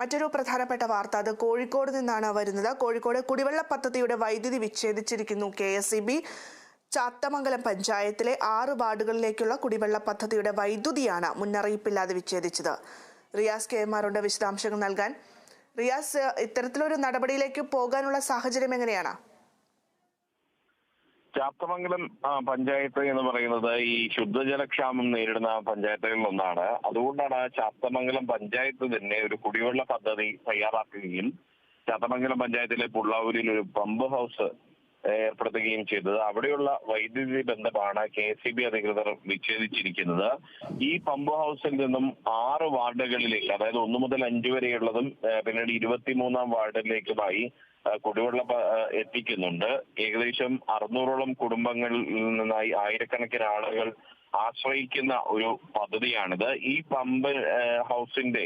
മറ്റൊരു പ്രധാനപ്പെട്ട വാർത്ത അത് കോഴിക്കോട് നിന്നാണ് വരുന്നത്. കോഴിക്കോട് കുടിവെള്ള പദ്ധതിയുടെ വൈദ്യുതി വിച്ഛേദിച്ചിരിക്കുന്നു K S E B. Chathamangalam പഞ്ചായത്തിലെ ആറ് വാർഡുകളിലേക്കുള്ള കുടിവെള്ള പദ്ധതിയുടെ വൈദ്യുതിയാണ് മുന്നറിയിപ്പില്ലാതെ വിച്ഛേദിച്ചത്. റിയാസ് കെ എം വിശദാംശങ്ങൾ നൽകാൻ. റിയാസ് ഇത്തരത്തിലൊരു നടപടിയിലേക്ക് പോകാനുള്ള സാഹചര്യം എങ്ങനെയാണ്? ചാത്തമംഗലം പഞ്ചായത്ത് എന്ന് പറയുന്നത് ഈ ശുദ്ധജലക്ഷാമം നേരിടുന്ന പഞ്ചായത്തുകളിൽ ഒന്നാണ്. അതുകൊണ്ടാണ് ചാത്തമംഗലം പഞ്ചായത്ത് തന്നെ ഒരു കുടിവെള്ള പദ്ധതി തയ്യാറാക്കുകയും ചാത്തമംഗലം പഞ്ചായത്തിലെ പുള്ളാവൂരിൽ ഒരു പമ്പ് ഹൗസ് ഏർപ്പെടുത്തുകയും ചെയ്തത്. അവിടെയുള്ള വൈദ്യുതി ബന്ധമാണ് കെ സി ബി അധികൃതർ വിച്ഛേദിച്ചിരിക്കുന്നത്. ഈ പമ്പ് ഹൗസിൽ നിന്നും ആറ് വാർഡുകളിലേക്ക് അതായത് ഒന്നു മുതൽ അഞ്ചു വരെയുള്ളതും പിന്നീട് ഇരുപത്തിമൂന്നാം വാർഡിലേക്കുമായി കുടിവെള്ളം എത്തിക്കുന്നുണ്ട്. ഏകദേശം അറുന്നൂറോളം കുടുംബങ്ങളിൽ നിന്നായി ആയിരക്കണക്കിന് ആളുകൾ ആശ്രയിക്കുന്ന ഒരു പദ്ധതിയാണിത്. ഈ പമ്പ് ഹൗസിന്റെ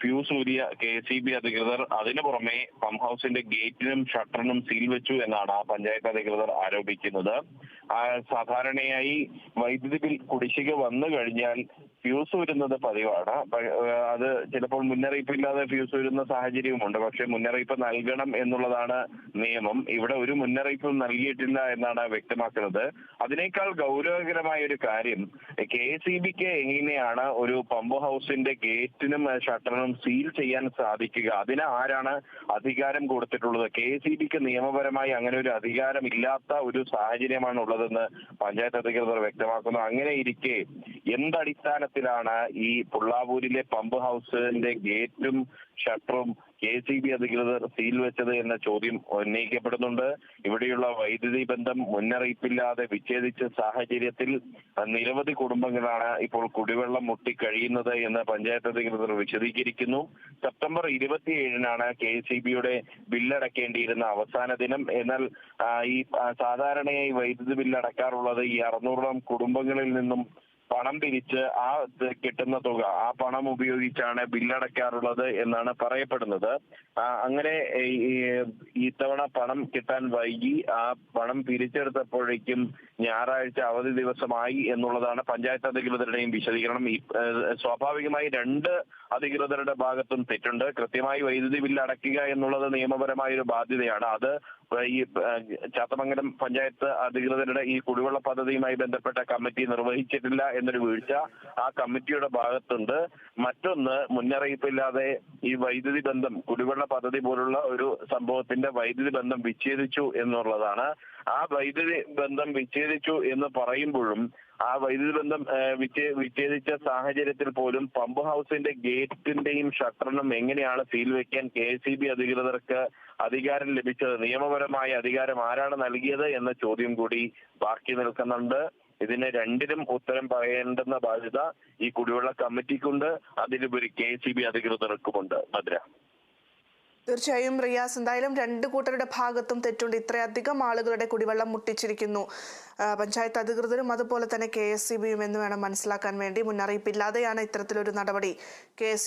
ഫ്യൂസ് ഊരിയ കെ സി ബി അധികൃതർ അതിനു പുറമെ പമ്പ് ഹൗസിന്റെ ഗേറ്റിനും ഷട്ടറിനും സീൽ വെച്ചു എന്നാണ് പഞ്ചായത്ത് അധികൃതർ ആരോപിക്കുന്നത്. സാധാരണയായി വൈദ്യുതി ബിൽ കുടിശ്ശിക വന്നു കഴിഞ്ഞാൽ ഫ്യൂസ് വരുന്നത് പതിവാണ്. അത് ചിലപ്പോൾ മുന്നറിയിപ്പില്ലാതെ ഫ്യൂസ് വരുന്ന സാഹചര്യവുമുണ്ട്. പക്ഷെ മുന്നറിയിപ്പ് നൽകണം എന്നുള്ളതാണ് നിയമം. ഇവിടെ ഒരു മുന്നറിയിപ്പും നൽകിയിട്ടില്ല എന്നാണ് വ്യക്തമാക്കുന്നത്. അതിനേക്കാൾ ഗൗരവകരമായ ഒരു കാര്യം കെ സി ബിക്ക് എങ്ങനെയാണ് ഒരു പമ്പ് ഹൗസിന്റെ ഗേറ്റിനും ഷട്ടറിനും സീൽ ചെയ്യാൻ സാധിക്കുക? അതിന് ആരാണ് അധികാരം കൊടുത്തിട്ടുള്ളത്? കെ സി ബിക്ക് നിയമപരമായി അങ്ങനെ ഒരു അധികാരം ഇല്ലാത്ത ഒരു സാഹചര്യമാണ് ഉള്ളതെന്ന് പഞ്ചായത്ത് അധികൃതർ വ്യക്തമാക്കുന്നു. അങ്ങനെ ഇരിക്കെ എന്തടിസ്ഥാനത്തിലാണ് ഈ പുള്ളാവൂരിലെ പമ്പ് ഹൗസിന്റെ ഗേറ്റും ഷട്ടറും കെ സി ബി അധികൃതർ സീൽ വെച്ചത് എന്ന ചോദ്യം ഉന്നയിക്കപ്പെടുന്നുണ്ട്. ഇവിടെയുള്ള വൈദ്യുതി ബന്ധം മുന്നറിയിപ്പില്ലാതെ വിച്ഛേദിച്ച സാഹചര്യത്തിൽ നിരവധി കുടുംബങ്ങളാണ് ഇപ്പോൾ കുടിവെള്ളം മുട്ടി കഴിയുന്നത് എന്ന് പഞ്ചായത്ത് അധികൃതർ വിശദീകരിക്കുന്നു. സെപ്റ്റംബർ ഇരുപത്തിയേഴിനാണ് കെ സി ബിയുടെ ബില്ലടക്കേണ്ടിയിരുന്ന അവസാന ദിനം. എന്നാൽ ഈ സാധാരണയായി വൈദ്യുതി ബില്ല് അടക്കാറുള്ളത് ഈ അറുന്നൂറോളം കുടുംബങ്ങളിൽ നിന്നും പണം പിരിച്ച് ആ കിട്ടുന്ന തുക ആ പണം ഉപയോഗിച്ചാണ് ബില്ലടയ്ക്കാറുള്ളത് എന്നാണ് പറയപ്പെടുന്നത്. അങ്ങനെ ഇത്തവണ പണം കിട്ടാൻ വൈകി ആ പണം പിരിച്ചെടുത്തപ്പോഴേക്കും ഞായറാഴ്ച അവധി ദിവസമായി എന്നുള്ളതാണ് പഞ്ചായത്ത് അധികൃതരുടെയും വിശദീകരണം. സ്വാഭാവികമായി രണ്ട് അധികൃതരുടെ ഭാഗത്തും തെറ്റുണ്ട്. കൃത്യമായി വൈദ്യുതി ബില്ല് അടയ്ക്കുക എന്നുള്ളത് നിയമപരമായ ഒരു ബാധ്യതയാണ്. അത് ഈ ചാത്തമംഗലം പഞ്ചായത്ത് അധികൃതരുടെ ഈ കുടിവെള്ള പദ്ധതിയുമായി ബന്ധപ്പെട്ട കമ്മിറ്റി നിർവഹിച്ചിട്ടില്ല എന്നൊരു വീഴ്ച ആ കമ്മിറ്റിയുടെ ഭാഗത്തുണ്ട്. മറ്റൊന്ന് മുന്നറിയിപ്പില്ലാതെ ഈ വൈദ്യുതി ബന്ധം കുടിവെള്ള പദ്ധതി പോലുള്ള ഒരു സംഭവത്തിന്റെ വൈദ്യുതി ബന്ധം വിച്ഛേദിച്ചു എന്നുള്ളതാണ്. ആ വൈദ്യുതി ബന്ധം വിച്ഛേദിച്ചു എന്ന് പറയുമ്പോഴും ആ വൈദ്യുതി ബന്ധം വിച്ഛേദിച്ച സാഹചര്യത്തിൽ പോലും പമ്പ് ഹൗസിന്റെ ഗേറ്റിന്റെയും ഷട്ടറിനും എങ്ങനെയാണ് സീൽ വെക്കാൻ കെ സി ബി അധികൃതർക്ക് അധികാരം ലഭിച്ചത്? നിയമപരമായ അധികാരം ആരാണ് നൽകിയത് എന്ന ചോദ്യം കൂടി ബാക്കി നിൽക്കുന്നുണ്ട്. ഇതിന് രണ്ടിനും ഉത്തരം പറയേണ്ടെന്ന ബാധ്യത ഈ കുടിവെള്ള കമ്മിറ്റിക്കുണ്ട്. അതിലുപരി കെ സി ബി അധികൃതർക്കുമുണ്ട്. ഭദ്ര. തീർച്ചയായും റിയാസ് എന്തായാലും രണ്ട് കൂട്ടരുടെ ഭാഗത്തും തെറ്റുണ്ട്. ഇത്രയധികം ആളുകളുടെ കുടിവെള്ളം മുട്ടിച്ചിരിക്കുന്നു. പഞ്ചായത്ത് അധികൃതരും അതുപോലെ തന്നെ കെ എസ് സി ബിയും എന്ന് വേണം മനസ്സിലാക്കാൻ വേണ്ടി. മുന്നറിയിപ്പില്ലാതെയാണ് ഇത്തരത്തിലൊരു നടപടി. കെ